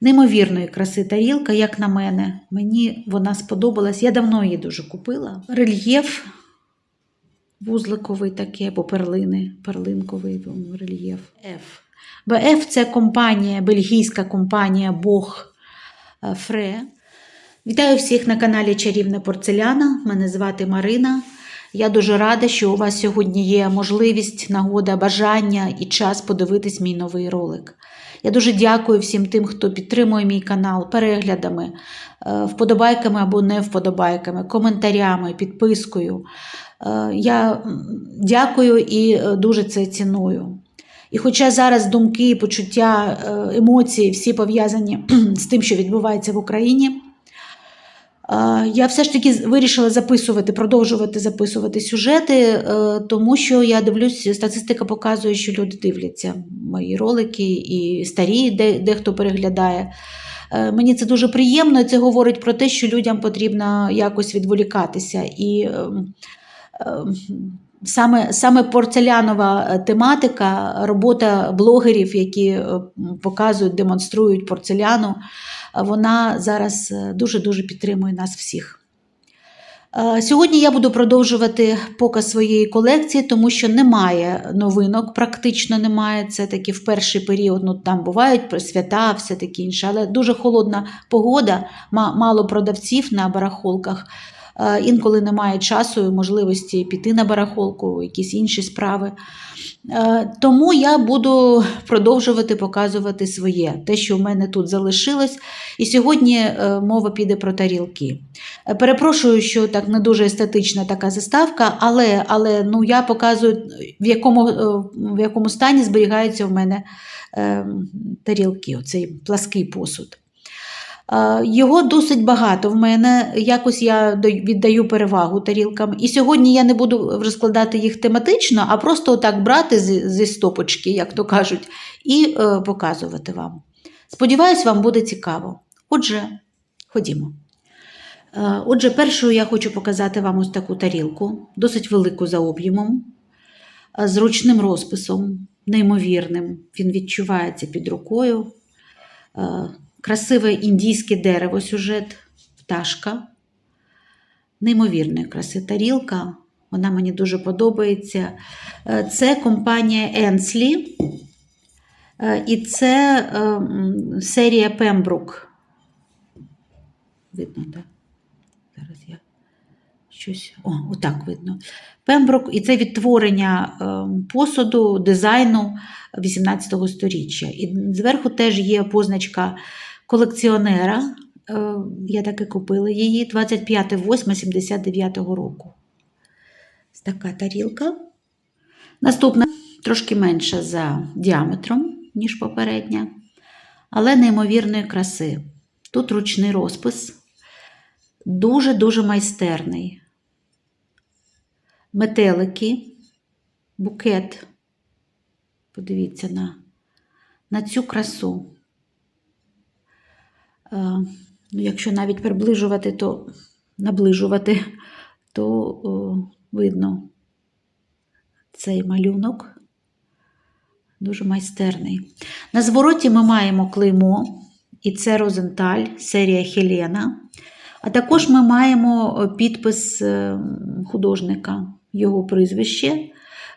Неймовірної краси тарілка, як на мене. Мені вона сподобалась. Я давно її дуже купила. Рельєф вузликовий такий, або перлини, перлинковий ну, рельєф. F. БФ це компанія, бельгійська компанія Бог е, Фре. Вітаю всіх на каналі Чарівна Порцеляна. Мене звати Марина. Я дуже рада, що у вас сьогодні є можливість, нагода, бажання і час подивитись мій новий ролик. Я дуже дякую всім тим, хто підтримує мій канал переглядами, е, вподобайками або не вподобайками, коментарями, підпискою. Е, Я дякую і е, дуже це ціную. І хоча зараз думки, почуття, емоції всі пов'язані з тим, що відбувається в Україні, я все ж таки вирішила записувати, продовжувати записувати сюжети, е, тому що я дивлюсь, статистика показує, що люди дивляться мої ролики і старі, де, дехто переглядає. Е, Мені це дуже приємно, і це говорить про те, що людям потрібно якось відволікатися. І ем, ем, саме, саме порцелянова е, тематика, робота блогерів, які показують, демонструють порцеляну, вона зараз е, дуже-дуже підтримує нас всіх. Е, Сьогодні я буду продовжувати показ своєї колекції, тому що немає новинок, практично немає. Це таки в перший період, ну там бувають свята, все таке інше, але дуже холодна погода, мало продавців на барахолках. Е, Інколи немає часу і можливості піти на барахолку, якісь інші справи. Е, Тому я буду продовжувати показувати своє, те, що в мене тут залишилось. І сьогодні е, мова піде про тарілки. Перепрошую, що так не дуже естетична така заставка, але, але ну, я показую, в якому, в якому стані зберігаються в мене е, тарілки, оцей плаский посуд. Його досить багато в мене. Якось я віддаю перевагу тарілкам. І сьогодні я не буду розкладати їх тематично, а просто отак брати зі, зі стопочки, як то кажуть, і е, показувати вам. Сподіваюсь, вам буде цікаво. Отже, ходімо. Е, Отже, першою я хочу показати вам ось таку тарілку, досить велику за об'ємом, е, з ручним розписом, неймовірним. Він відчувається під рукою. Красиве індійське дерево, сюжет, пташка. Неймовірної краси тарілка. Вона мені дуже подобається. Е, Це компанія Енслі. Е, І це е, серія Пембрук. Видно, так? Зараз я щось. О, отак видно. Пембрук, і це відтворення посуду, дизайну 18 століття. І зверху теж є позначка колекціонера. Е, я так і купила її 25.08.79 року. Така тарілка. Наступна трошки менша за діаметром, ніж попередня, але неймовірної краси. Тут ручний розпис, дуже-дуже майстерний. Метелики, букет. Подивіться на, на цю красу. Е, якщо навіть приближувати, то наближувати, то видно цей малюнок. Дуже майстерний. На звороті ми маємо клеймо, і це Розенталь, серія Хелена. А також ми маємо е, підпис е, художника, його прізвище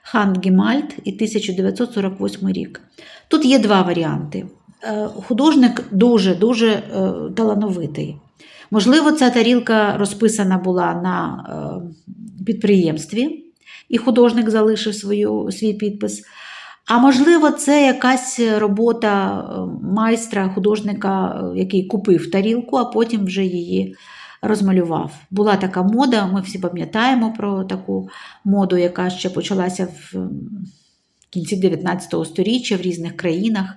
Хан Гімальт і 1948 рік. Тут є два варіанти. Е, Художник дуже-дуже е, талановитий. Можливо, ця тарілка розписана була на е, підприємстві, і художник залишив свою, свій підпис. А можливо, це якась робота майстра, художника, який купив тарілку, а потім вже її розмалював. Була така мода, ми всі пам'ятаємо про таку моду, яка ще почалася в кінці 19 століття в різних країнах,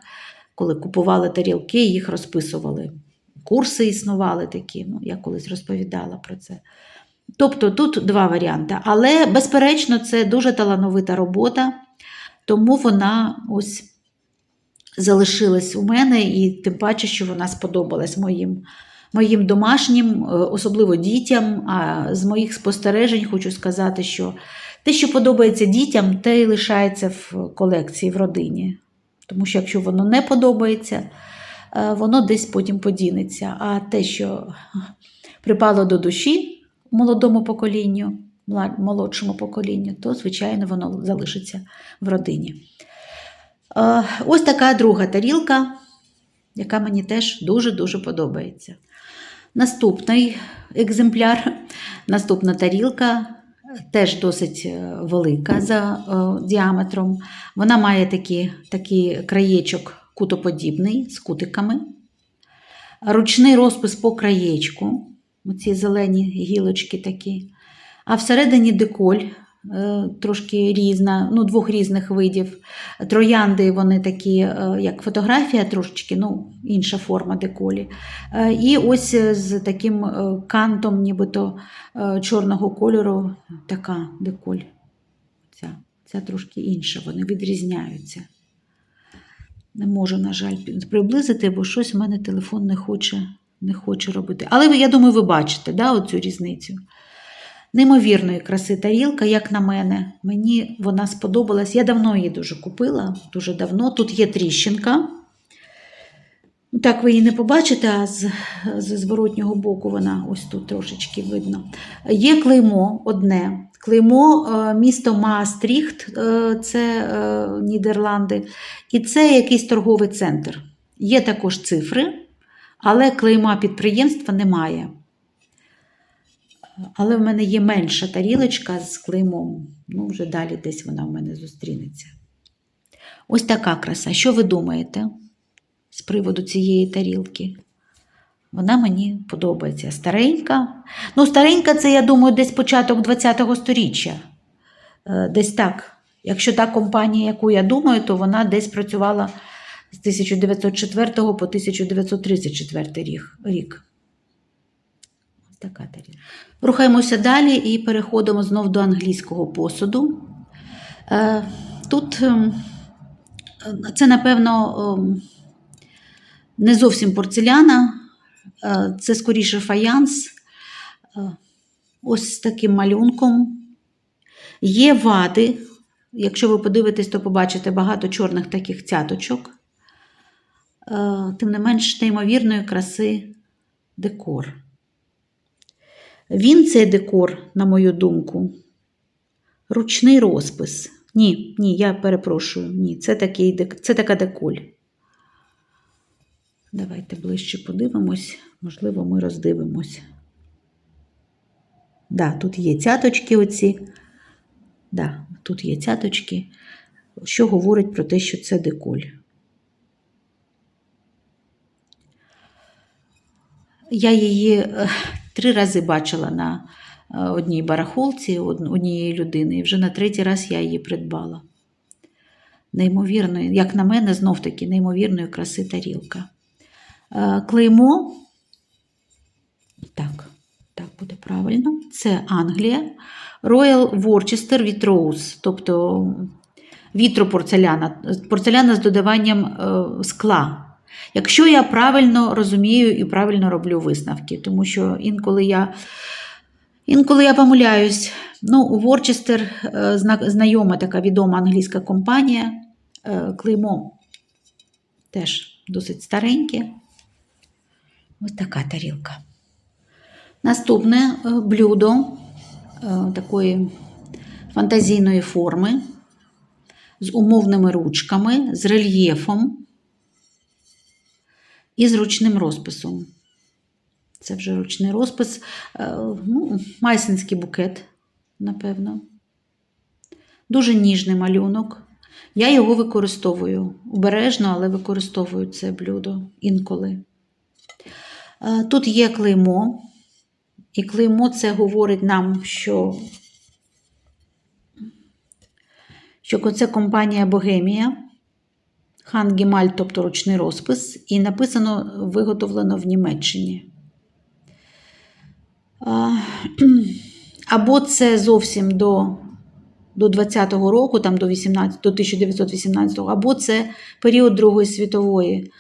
коли купували тарілки, їх розписували. Курси існували такі, ну, я колись розповідала про це. Тобто тут два варіанти. Але, безперечно, це дуже талановита робота, тому вона ось залишилась у мене, і тим паче, що вона сподобалась моїм, моїм домашнім, е, особливо дітям. А з моїх спостережень хочу сказати, що те, що подобається дітям, те й лишається в колекції в родині. Тому що якщо воно не подобається, е, воно десь потім подінеться. А те, що припало до душі молодому поколінню, молодшому поколінню, то, звичайно, воно залишиться в родині. Е, Ось така друга тарілка, яка мені теж дуже-дуже подобається. Наступний екземпляр, наступна тарілка, теж досить е, велика за е, діаметром. Вона має такий, такий краєчок кутоподібний з кутиками. Ручний розпис по краєчку, оці зелені гілочки такі. А всередині деколь трошки різна, ну, двох різних видів. Троянди вони такі, е, як фотографія, трошечки, ну, інша форма деколі. Е, І ось е, з таким е, кантом, нібито е, чорного кольору, така деколь. Ця, ця трошки інша, вони відрізняються. Не можу, на жаль, приблизити, бо щось в мене телефон не хоче, не хоче робити. Але я думаю, ви бачите да, оцю різницю. Неймовірної краси тарілка, як на мене. Мені вона сподобалась. Я давно її дуже купила, дуже давно. Тут є тріщинка. Так ви її не побачите, а з, з зворотнього боку вона ось тут трошечки видно. Є клеймо одне. Клеймо е, місто Маастріхт, е, це е, Нідерланди, і це якийсь торговий центр. Є також цифри, але клейма підприємства немає. Але в мене є менша тарілочка з клеймом. Ну, вже далі десь вона в мене зустрінеться. Ось така краса. Що ви думаєте з приводу цієї тарілки? Вона мені подобається. Старенька. Ну, старенька, це, я думаю, десь початок ХХ століття. Е, Десь так. Якщо та компанія, яку я думаю, то вона десь працювала з 1904 по 1934 рік- така тарілка. Рухаємося далі і переходимо знов до англійського посуду. Е, Тут ем, це, напевно, ем, не зовсім порцеляна, е, це скоріше фаянс. Е, Ось з таким малюнком. Є вади. Якщо ви подивитесь, то побачите багато чорних таких цяточок. Тим не менш, неймовірної краси декор. Він цей декор, на мою думку, ручний розпис. Ні, ні, я перепрошую. Ні, це, такий, це така деколь. Давайте ближче подивимось, можливо, ми роздивимось. Да, тут є цяточки оці. Да, тут є цяточки, що говорить про те, що це деколь. Я її е, три рази бачила на е, одній барахолці однієї людини, і вже на третій раз я її придбала. Неймовірної, як на мене, знов таки неймовірної краси тарілка. Е, Клеймо. Так, так буде правильно. Це Англія. Royal Worcester with Rose, тобто вітропорцеляна, порцеляна з додаванням е, скла. Якщо я правильно розумію і правильно роблю висновки, тому що інколи я, інколи я помиляюсь. Ну, Ворчестер е, знайома така відома англійська компанія. Клеймо теж досить стареньке. Ось така тарілка. Наступне е, блюдо е, такої фантазійної форми з умовними ручками, з рельєфом і з ручним розписом. Це вже ручний розпис, е, ну, майсинський букет, напевно. Дуже ніжний малюнок. Я його використовую обережно, але використовую це блюдо інколи. Е, Тут є клеймо, і клеймо це говорить нам, що, що це компанія Богемія. Хангемаль, тобто ручний розпис, і написано виготовлено в Німеччині. Або це зовсім до, до 20-го року, там до, 18, до 1918-го, або це період Другої світової,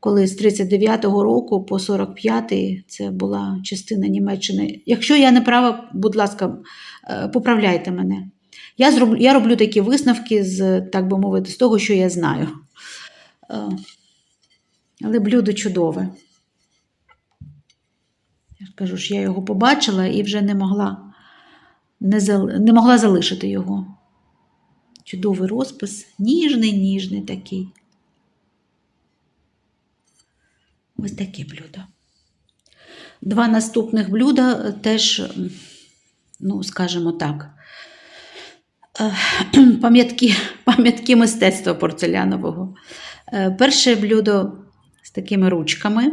коли з 39-го року по 45-й це була частина Німеччини. Якщо я не права, будь ласка, е, поправляйте мене. Я, зроблю, я роблю такі висновки з, так би мовити, з того, що я знаю. Е, Але блюдо чудове. Я ж кажу, що я його побачила і вже не могла, не, зал... не могла залишити його. Чудовий розпис, ніжний, ніжний такий. Ось таке блюдо. Два наступних блюда теж, ну, скажімо так, пам'ятки, пам'ятки мистецтва порцелянового. Е, Перше блюдо з такими ручками.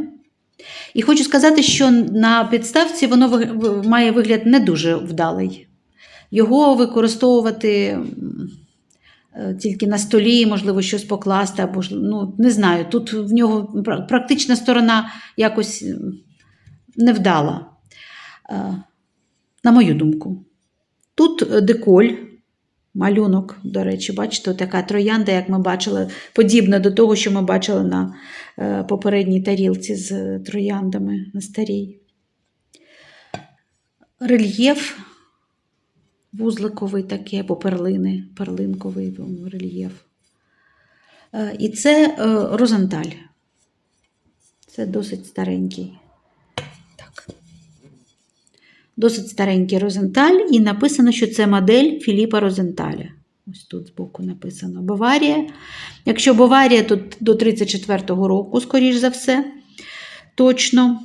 І хочу сказати, що на підставці воно має вигляд не дуже вдалий. Його використовувати е, тільки на столі, можливо, щось покласти, або ну, не знаю. Тут в нього практична сторона якось невдала, е, на мою думку. Тут е, деколь, малюнок, до речі, бачите, така троянда, як ми бачили, подібна до того, що ми бачили на е, попередній тарілці з е, трояндами на старій. Рельєф вузликовий такий, або перлини, перлинковий рельєф. Е, І це розенталь. Це досить старенький. Досить старенький розенталь, і написано, що це модель Філіпа Розенталя. Ось тут збоку написано Баварія. Якщо Баварія, то до 34-го року, скоріш за все, точно.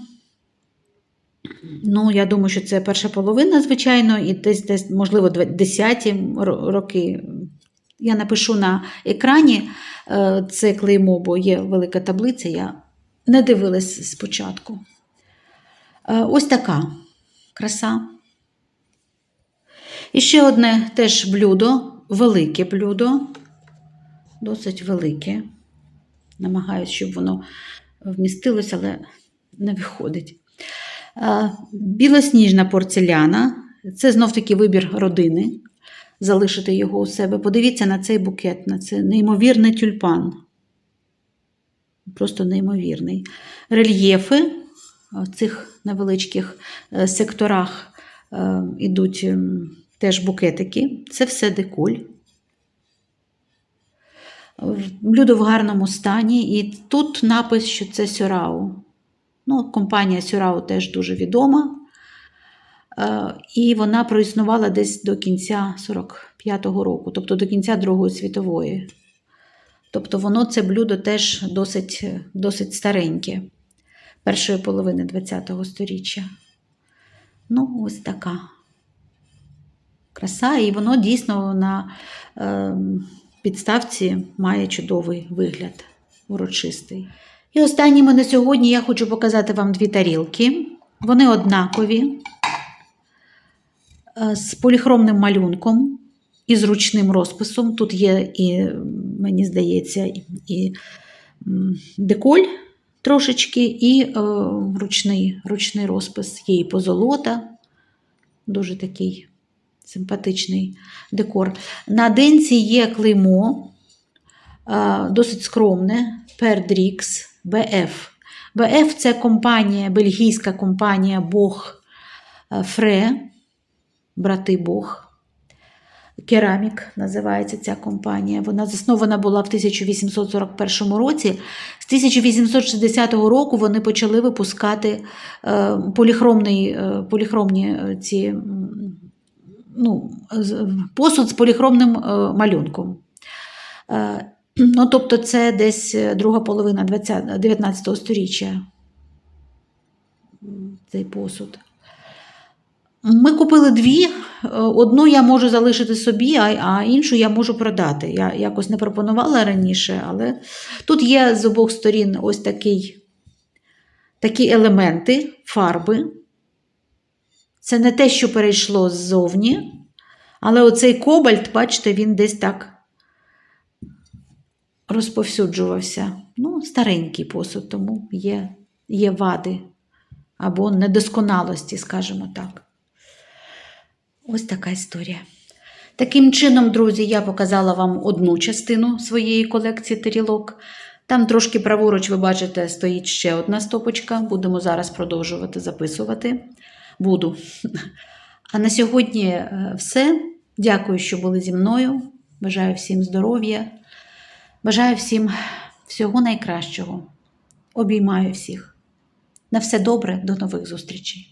Ну, я думаю, що це перша половина, звичайно, і десь, десь можливо, 10-ті роки. Я напишу на екрані е, це клеймо, бо є велика таблиця, я не дивилась спочатку. Е, Ось така краса. І ще одне теж блюдо, велике блюдо, досить велике. Намагаюсь, щоб воно вмістилося, але не виходить. Білосніжна порцеляна це знов-таки вибір родини. Залишити його у себе. Подивіться на цей букет, на це неймовірний тюльпан. Просто неймовірний. Рельєфи цих невеличких е, секторах е, ідуть ем, теж букетики. Це все деколь. Блюдо в гарному стані, і тут напис, що це Сюрау. Ну, компанія Сюрау теж дуже відома. Е, І вона проіснувала десь до кінця 45-го року, тобто до кінця Другої світової. Тобто воно це блюдо теж досить, досить стареньке, першої половини ХХ століття. Ну, ось така краса, і воно дійсно на е, підставці має чудовий вигляд, урочистий. І останніми на сьогодні я хочу показати вам дві тарілки. Вони однакові, е, з поліхромним малюнком і з ручним розписом. Тут є, і, мені здається, і- і деколь трошечки, і е, ручний, ручний розпис. Є і позолота, дуже такий симпатичний декор. На денці є клеймо, е, досить скромне, Perdrix BF. BF це компанія, бельгійська компанія Бог Фре, брати Бог. Керамік називається ця компанія. Вона заснована була в 1841 році. З 1860 року вони почали випускати е, поліхромний, е, поліхромні е, ці, ну, посуд з поліхромним малюнком. Ну, тобто, це десь друга половина 20, 19 століття. Цей посуд. Ми купили дві. Е, Одну я можу залишити собі, а, а іншу я можу продати. Я якось не пропонувала раніше, але тут є з обох сторін ось такий, такі елементи, фарби. Це не те, що перейшло ззовні, але оцей кобальт, бачите, він десь так розповсюджувався. Ну, старенький посуд, тому є, є вади або недосконалості, скажімо так. Ось така історія. Таким чином, друзі, я показала вам одну частину своєї колекції тарілок. Там трошки праворуч, ви бачите, стоїть ще одна стопочка. Будемо зараз продовжувати записувати. Буду. А на сьогодні е, все. Дякую, що були зі мною. Бажаю всім здоров'я. Бажаю всім всього найкращого. Обіймаю всіх. На все добре, до нових зустрічей.